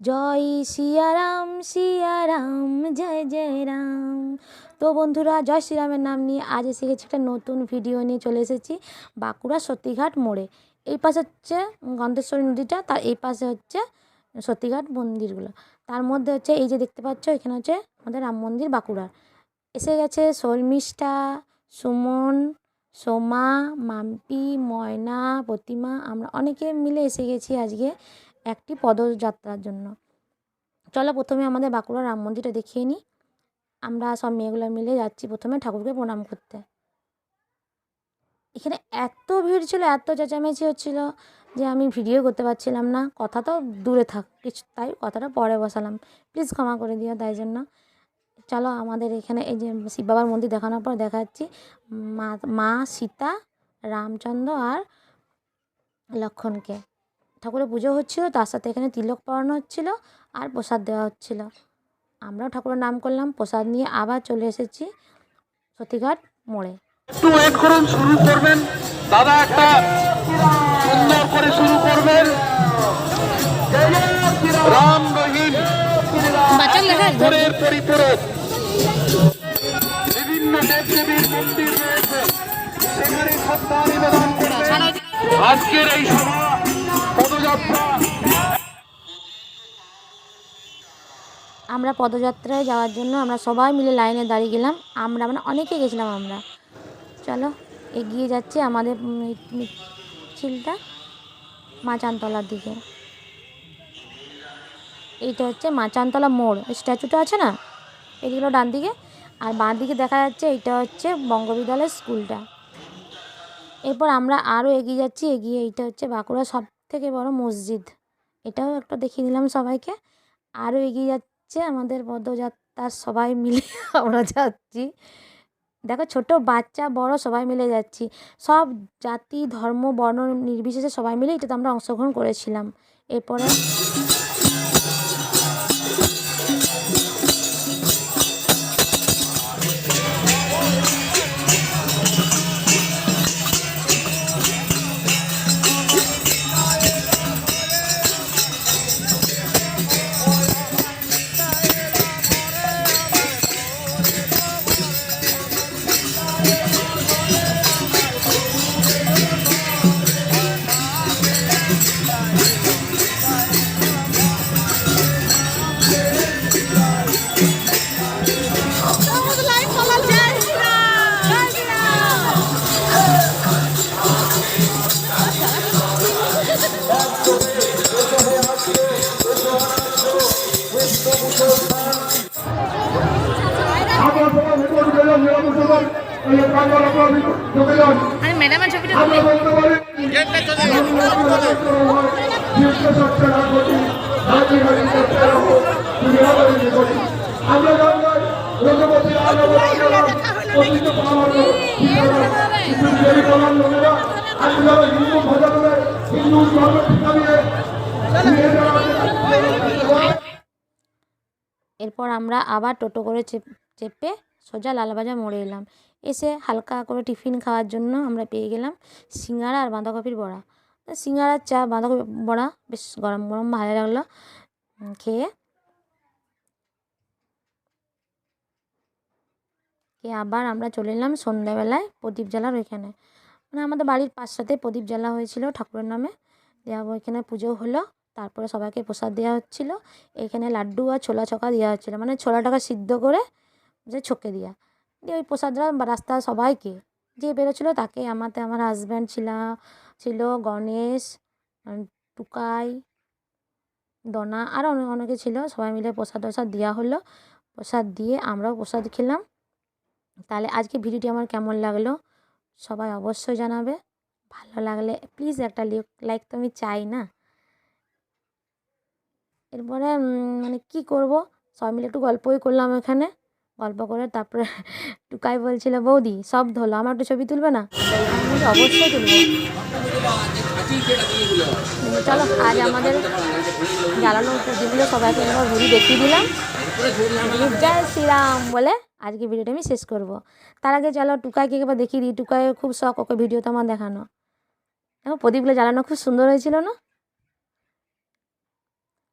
জয় সিয়ারাম সিয়ারাম জয় জয় রাম। তো বন্ধুরা, জয় শ্রীরামের নাম নিয়ে আজ এসে গেছি একটা নতুন ভিডিও নিয়ে চলে এসেছি বাঁকুড়া সতীঘাট মোড়ে। এই পাশে হচ্ছে গন্ধেশ্বরী নদীটা, তার এই পাশে হচ্ছে সতীঘাট মন্দিরগুলো। তার মধ্যে হচ্ছে এই যে দেখতে পাচ্ছ, এখানে হচ্ছে আমাদের রাম মন্দির বাঁকুড়ার। এসে গেছে শর্মিষ্ঠা, সুমন, সোমা, মাম্পি, ময়না, প্রতিমা, আমরা অনেকে মিলে এসে গেছি আজকে। একটি পদযাত্রার জন্য। চলো প্রথমে আমাদের বাঁকুড়া রাম মন্দিরটা দেখিয়ে নিই। আমরা সব মেয়েগুলো মিলে যাচ্ছি প্রথমে ঠাকুরকে প্রণাম করতে। এখানে এত ভিড় ছিল, এত চেঁচামেচি হচ্ছিল যে আমি ভিডিও করতে পারছিলাম না। কথা তো দূরে থাক, কিছু তাই কথাটা পরে বসালাম। প্লিজ ক্ষমা করে দিও তাই জন্য। চলো আমাদের এখানে এই যে শিব বাবার মন্দির দেখানোর পর দেখাচ্ছি। মা মা সীতা, রামচন্দ্র আর লক্ষণকে। ঠাকুরের পুজো হচ্ছিল তার সাথে এখানে তিলক পরানো হচ্ছিল আর প্রসাদ দেওয়া হচ্ছিল। আমরাও ঠাকুরের নাম করলাম প্রসাদ নিয়ে আবার চলে এসেছি সতীঘাট মোড়ে। একটু ওয়েট করুন শুরু করবেন। দাদা একটা সুন্দর করে শুরু করবেন। রাম রহিম ঘরের পরিপূরক। বিভিন্ন দেবদেবীর মন্দির রয়েছে। সেখানে শ্রদ্ধা নিবেদন করছেন আজকের এই সভা আমরা পদযাত্রায় যাওয়ার জন্য আমরা সবাই মিলে লাইনে দাঁড়িয়ে গেলাম। আমরা মানে অনেকে গেছিলাম আমরা। চলো, এগিয়ে যাচ্ছে আমাদের মিছিলটা মাচানতলার দিকে। এইটা হচ্ছে মাচানতলা মোড়। স্ট্যাচুটা আছে না? এদিকে ডান দিকে। আর বাঁ দিকে দেখা যাচ্ছে এইটা হচ্ছে বঙ্গবিদ্যালয় স্কুলটা। এরপর আমরা আরও এগিয়ে যাচ্ছি। এগিয়ে এইটা হচ্ছে বাঁকুড়া সব থেকে বড় মসজিদ। এটাও একটা দেখিয়ে দিলাম সবাইকে। আরও এগিয়ে যাচ্ছে আমাদের পদযাত্রার সবাই মিলে আমরা যাচ্ছি। দেখো ছোট বাচ্চা, বড় সবাই মিলে যাচ্ছি। সব জাতি, ধর্ম, বর্ণ নির্বিশেষে সবাই মিলে এটাতে আমরা অংশগ্রহণ করেছিলাম। এরপরে যান ম্যাডামের ছবিটা আমরা এরপর আমরা আবার টোটো করে চেপ সোজা লালবাজার মোড়ে এলাম। এসে হালকা করে টিফিন খাওয়ার জন্য আমরা পেয়ে গেলাম সিঙ্গারা আর বাঁধাকপির বড়া। সিঙ্গারার চা, বাঁধাকপি বড়া বেশ গরম গরম ভালো লাগল খেয়ে। খেয়ে আবার আমরা চলে এলাম সন্ধ্যাবেলায় প্রদীপ জ্বালার ওইখানে। মানে আমাদের বাড়ির পাশটাতে প্রদীপ জ্বালা হয়েছিল ঠাকুরের নামে। দেওয়া ওইখানে পুজো হলো, তারপরে সবাইকে প্রসাদ দেওয়া হচ্ছিল। এখানে লাড্ডু আর ছোলা ছকা দেওয়া হচ্ছিল মানে ছোলাটাকে সিদ্ধ করে যে ছকে দেওয়া দিয়ে ওই প্রসাদটা বা রাস্তায় সবাইকে, যে বেরোচ্ছিলো তাকে, আমাতে আমার হাজব্যান্ড ছিল ছিল গণেশ টুকাই, দনা আরও অনেক অনেকে ছিল, সবাই মিলে প্রসাদ টসাদ দেওয়া হলো। প্রসাদ দিয়ে আমরাও প্রসাদ খেলাম। তাহলে আজকে ভিডিওটি আমার কেমন লাগল? সবাই অবশ্যই জানাবে। ভালো লাগলে প্লিজ একটা লাইক তো আমি চাই না। এরপরে মানে কি করব? সবাই মিলে একটু গল্পই করলাম এখানে। গল্প করে তারপরে টুকাই বলছিল, বৌদি, সব ধরলো আমার একটু ছবি তুলবে না? অবশ্যই তুলবো। চলো, আজ আমাদের জ্বালানো যেগুলো সবাইকে ঘুরি দেখিয়ে দিলাম। জয় শ্রীরাম বলে আজকে ভিডিওটা আমি শেষ করব। তার আগে চলো টুকাইকে একবার দেখিয়ে দিই। টুকাইয়ের খুব শখ ওকে ভিডিওতে আমার দেখানো। দেখো প্রদীপগুলো জ্বালানো খুব সুন্দর হয়েছিল না?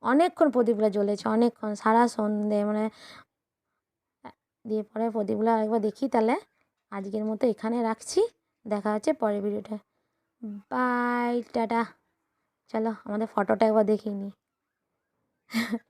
অনেকক্ষণ প্রদীপগুলো জ্বলেছে, অনেকক্ষণ, সারা সন্ধে মানে দিয়ে পরে প্রদীপগুলো আরেকবার দেখি তাহলে। আজকের মতো এখানে রাখছি। দেখা হচ্ছে পরের ভিডিওটা বাই টাটা। চলো আমাদের ফটোটা একবার দেখিনি